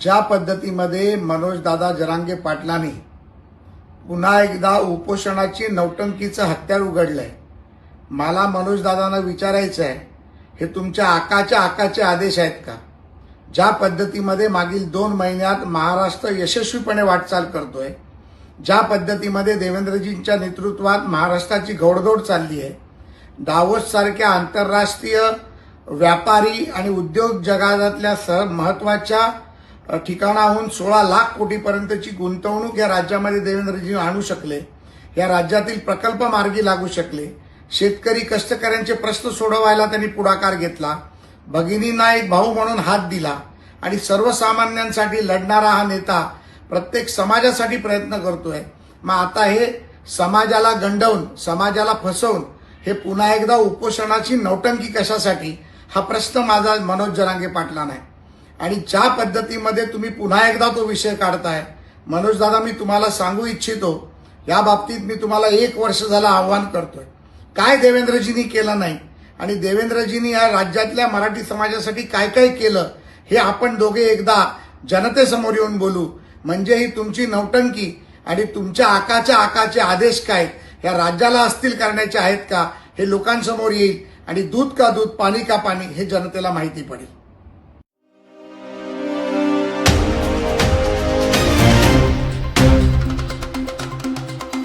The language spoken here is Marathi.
ज्या पद्धतीमध्ये मनोजदादा जरांगे पाटलांनी पुन्हा एकदा उपोषणाची नौटंकीचं हत्यार उघडलंय. मला मनोजदादांना विचारायचं आहे हे तुमच्या आकाच्या आकाचे आदेश आहेत का? ज्या पद्धतीमध्ये मागील दोन महिन्यात महाराष्ट्र यशस्वीपणे वाटचाल करतोय ज्या पद्धतीमध्ये देवेंद्रजींच्या नेतृत्वात महाराष्ट्राची घोडदौड चालली आहे दावोससारख्या आंतरराष्ट्रीय व्यापारी आणि उद्योग जगातल्या सह महत्त्वाच्या ठिकाणाहून सोळा लाख कोटीपर्यंतची गुंतवणूक या राज्यामध्ये देवेंद्रजी आणू शकले. या राज्यातील प्रकल्प मार्गी लागू शकले. शेतकरी कष्टकऱ्यांचे प्रश्न सोडवायला त्यांनी पुढाकार घेतला. भगिनींना एक भाऊ म्हणून हात दिला. आणि सर्वसामान्यांसाठी लढणारा हा नेता प्रत्येक समाजासाठी प्रयत्न करतोय. मग आता हे समाजाला गंडवून समाजाला फसवून हे पुन्हा एकदा उपोषणाची नौटंकी कशासाठी? हा प्रश्न माझा मनोज जरांगे पाटला नाही आणि ज्या पद्धतीमध्ये तुम्ही पुन्हा एकदा तो विषय काढताय मनोज दादा मी तुम्हाला सांगू इच्छितो या बाबतीत मी तुम्हाला एक वर्ष झालं आव्हान करतोय. काय देवेंद्रजींनी केलं नाही? आणि देवेंद्रजींनी या राज्यातल्या मराठी समाजासाठी काय काय केलं हे आपण दोघे एकदा जनतेसमोर येऊन बोलू. म्हणजे ही तुमची नौटंकी आणि तुमच्या आकाच्या आकाचे आदेश काय? या राज्याला असतील करण्याचे आहेत का? हे लोकांसमोर येईल आणि दूध का दूध पाणी का पाणी हे जनतेला माहिती पडेल.